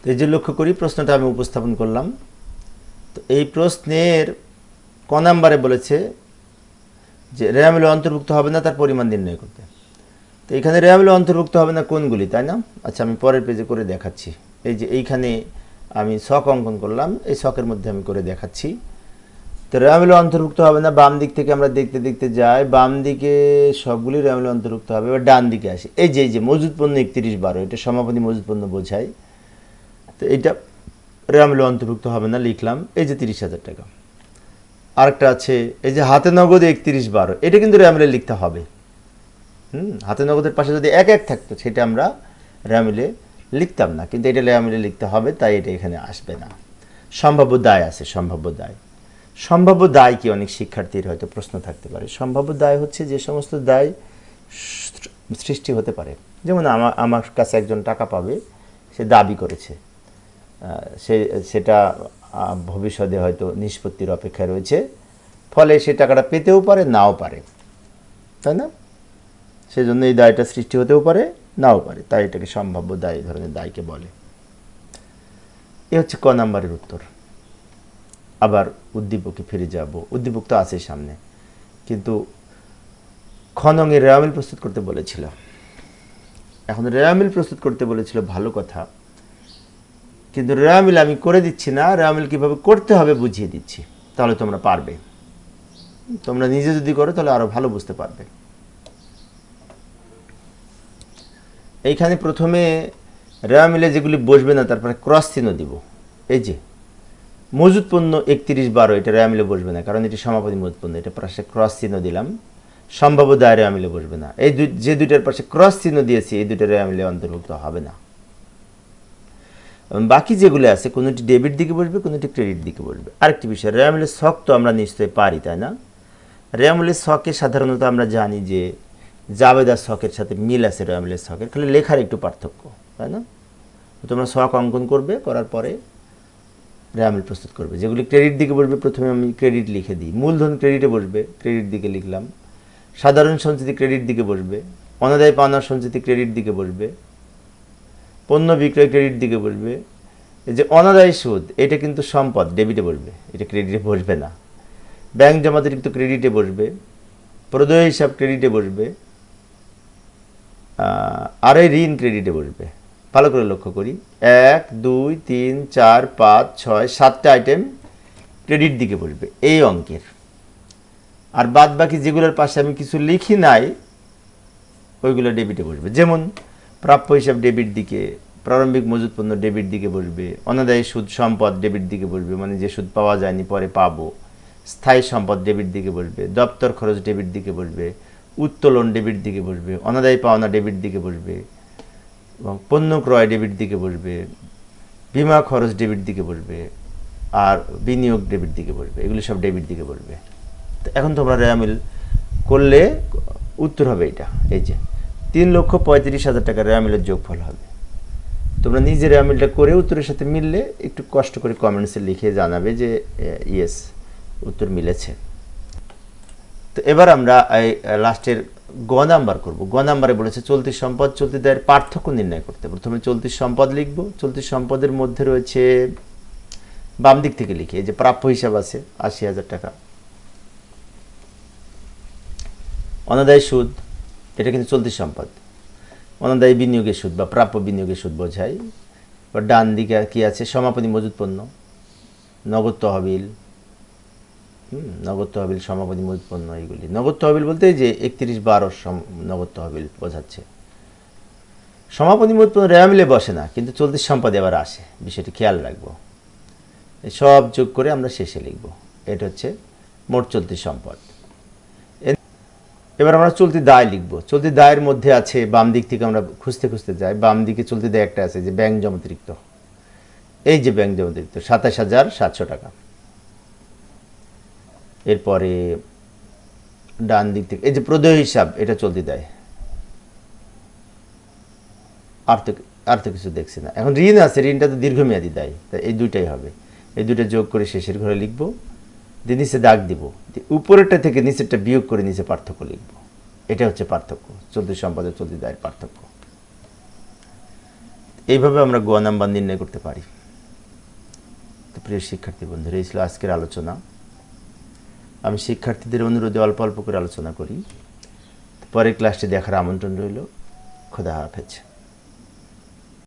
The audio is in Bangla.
তো এই যে লক্ষ্য করি, প্রশ্নটা আমি উপস্থাপন করলাম। তো এই প্রশ্নের ক নাম্বারে বলেছে যে রেয়ামিল অন্তর্ভুক্ত হবে না, তার পরিমাণ নির্ণয় করতে। তো এখানে রেয়ামিল অন্তর্ভুক্ত হবে না কোনগুলি, তাই না? আচ্ছা আমি পরের পেজে করে দেখাচ্ছি। এই যে এইখানে আমি শখ অঙ্কন করলাম, এই শখের মধ্যে আমি করে দেখাচ্ছি। তো রেয়ামিল অন্তর্ভুক্ত হবে না, বাম দিক থেকে আমরা দেখতে দেখতে যাই, বাম দিকে সবগুলি রেয়ামিল অন্তর্ভুক্ত হবে, এবার ডান দিকে আসি। এই যে এই যে মজুদ পণ্য একত্রিশ বারো, এটা সমাপনী মজুদ পণ্য বোঝায়। তো এইটা রেয়ামিল অন্তর্ভুক্ত হবে না, লিখলাম। এই যে তিরিশ হাজার টাকা। আরেকটা আছে, এই যে হাতে নগদ একত্রিশ বারো, এটা কিন্তু র্যামিলে লিখতে হবে। হুম, হাতে নগদের পাশে যদি এক এক থাকতো, সেটা আমরা র্যামিলে লিখতাম না। কিন্তু এটা র্যামিলে লিখতে হবে, তাই এটা এখানে আসবে না। সম্ভাব্য দায় আছে, সম্ভাব্য দায়। সম্ভাব্য দায় কি? অনেক শিক্ষার্থীর হয়তো প্রশ্ন থাকতে পারে। সম্ভাব্য দায় হচ্ছে যে সমস্ত দায় সৃষ্টি হতে পারে। যেমন আমার আমার কাছে একজন টাকা পাবে, সে দাবি করেছে। সে, সেটা ভবিষ্যতে হয়তো নিষ্পত্তির অপেক্ষায় রয়েছে। ফলে সে টাকাটা পেতেও পারে, নাও পারে। তাই না? সেজন্য এই দায়টা সৃষ্টি হতেও পারে, নাও পারে। তাই এটাকে সম্ভাব্য দায় ধরনের দায়কে বলে। এ হচ্ছে ক নাম্বারের উত্তর। আবার উদ্দীপকে ফিরে যাব। উদ্দীপক তো আছে সামনে। কিন্তু খনঙের রেয়ামিল প্রস্তুত করতে বলেছিল। এখন রেয়ামিল প্রস্তুত করতে বলেছিল ভালো কথা। কিন্তু রেয়ামিল আমি করে দিচ্ছি না রেয়ামিল কীভাবে করতে হবে বুঝিয়ে দিচ্ছি। তাহলে তোমরা পারবে। তোমরা নিজে যদি করো, তাহলে আরও ভালো বুঝতে পারবে। এইখানে প্রথমে রেয়ামিলে যেগুলি বসবে না, তারপরে ক্রস চিহ্ন দিব। এই যে, মজুদ পণ্য একত্রিশ বারো, এটা রেয়ামিলে বসবে না, কারণ এটি সমাপতি মজুদ পণ্য, এটা পাশে ক্রস চিহ্ন দিলাম। সম্ভাব্য দায় রেয়ামিলে বসবে না। এই যে দুইটার পাশে ক্রস চিহ্ন দিয়েছি, এই দুটো রেয়ামিলে অন্তর্ভুক্ত হবে না। বাকি যেগুলো আছে, কোনোটি ডেবিট দিকে বসবে, কোনোটি ক্রেডিট দিকে বসবে। আরেকটি বিষয় র্যামলের শখ তো আমরা নিশ্চয়ই পারি, তাই না? র্যামলের শখে সাধারণত আমরা জানি যে জাবেদার শখের সাথে মিল আছে র্যামলের শখের খালি লেখার একটু পার্থক্য, তাই না? তোমরা শখ অঙ্কন করবে, করার পরে র্যামল প্রস্তুত করবে। যেগুলি ক্রেডিট দিকে বসবে, প্রথমে আমি ক্রেডিট লিখে দিই। মূলধন ক্রেডিটে বসবে ক্রেডিট দিকে লিখলাম। সাধারণ সঞ্চিতি ক্রেডিট দিকে বসবে। অনাদায় পাওনার সঞ্চিতি ক্রেডিট দিকে বসবে। পণ্য বিক্রয় ক্রেডিট দিকে এই যে অনাদায় সুদ, এটা কিন্তু সম্পদ ডেবিটে বসবে এটা ক্রেডিটে বসবে না। ব্যাংক জমাতিরিক্ত ক্রেডিটে বসবে প্রদেয় হিসাব ক্রেডিটে বসবে আর ঋণ ক্রেডিটে বসবে ভালো করে লক্ষ্য করি, এক, দুই, তিন, চার, পাঁচ, ছয়, সাতটা আইটেম ক্রেডিট দিকে বসবে এই অঙ্কের। আর বাদ বাকি যেগুলোর পাশে আমি কিছু লিখি নাই, ওইগুলো ডেবিটে বসবে যেমন প্রাপ্য হিসাব ডেবিট দিকে প্রারম্ভিক মজুত পণ্য ডেবিট দিকে বসবে অনাদায়ী সুদ সম্পদ ডেবিট দিকে বসবে মানে যে সুদ পাওয়া যায়নি পরে পাবো স্থায়ী সম্পদ ডেবিট দিকে বসবে দপ্তর খরচ ডেবিট দিকে বসবে উত্তোলন ডেবিট দিকে বসবে অনাদায়ী পাওনা ডেবিট দিকে বসবে এবং পণ্য ক্রয় ডেবিট দিকে বসবে বিমা খরচ ডেবিট দিকে বসবে আর বিনিয়োগ ডেবিট দিকে বসবে এগুলি সব ডেবিট দিকে বসবে এখন তোমরা রেয়ামিল করলে উত্তর হবে এটা এই যে তিন লক্ষ পঁয়ত্রিশ হাজার টাকা রেয়ামিলের যোগফল হবে। তোমরা নিজে রেয়ামিলটা করে উত্তরের সাথে মিললে একটু কষ্ট করে কমেন্টসে লিখে জানাবে যে ইয়েস উত্তর মিলেছে। তো এবার আমরা এই লাস্টের গ নাম্বার করব। গ নাম্বারে বলেছে, চলতি সম্পদ, চলতি দায়ের পার্থক্য নির্ণয় করতে। প্রথমে চলতি সম্পদ লিখব। চলতি সম্পদের মধ্যে রয়েছে, বাম দিক থেকে লিখি যে প্রাপ্য হিসাব আছে, আশি হাজার টাকা। অনাদায় সুদ এটা কিন্তু চলতি সম্পদ। অনাদায়ী বিনিয়োগের সুদ বা প্রাপ্য বিনিয়োগের সুদ বোঝায় বা ডান দিকে কি আছে? সমাপনী মজুত পণ্য নগদ তহবিল। হুম, নগদ তহবিল সমাপনী মজুত পণ্য এইগুলি। নগদ তহবিল বলতে যে একত্রিশ বারো নগদ তহবিল বোঝাচ্ছে। সমাপনী মজুত পণ্য রেয়া মিলে বসে না কিন্তু চলতি সম্পদে আবার আসে। বিষয়টি খেয়াল রাখব। সব যোগ করে আমরা শেষে লিখব। এটা হচ্ছে মোট চলতি সম্পদ। এবার আমরা চলতি দায় লিখব। চলতি দায়ের মধ্যে আছে, বাম দিক থেকে আমরা খুঁজতে খুঁজতে যাই, বাম দিকে চলতি দায় একটা আছে যে ব্যাংক জমাতিরিক্ত। এই যে ব্যাংক জমাতিরিক্ত, সাতাশ হাজার সাতশো টাকা। এরপরে ডান দিক থেকে, এই যে প্রদেয় হিসাব, এটা চলতি দেয়। আর তো আর তো কিছু দেখছি না। এখন ঋণ আছে, ঋণটা তো দীর্ঘমেয়াদী দেয়, তাই এই দুইটাই হবে। এই দুইটা যোগ করে শেষের ঘরে লিখব। দিয়ে নিচে দাগ দিব উপরেরটা থেকে নিচেরটা বিয়োগ করে নিচে পার্থক্য লিখব। এটা হচ্ছে পার্থক্য, চলতি সম্পদের চলতি দায়ের পার্থক্য। এইভাবে আমরা গ নাম্বার নির্ণয় করতে পারি। তো প্রিয় শিক্ষার্থী বন্ধুরা, এই ছিল আজকের আলোচনা। আমি শিক্ষার্থীদের অনুরোধে অল্প অল্প করে আলোচনা করি। পরের ক্লাসটি দেখার আমন্ত্রণ রইল। খোদা হাফেজ।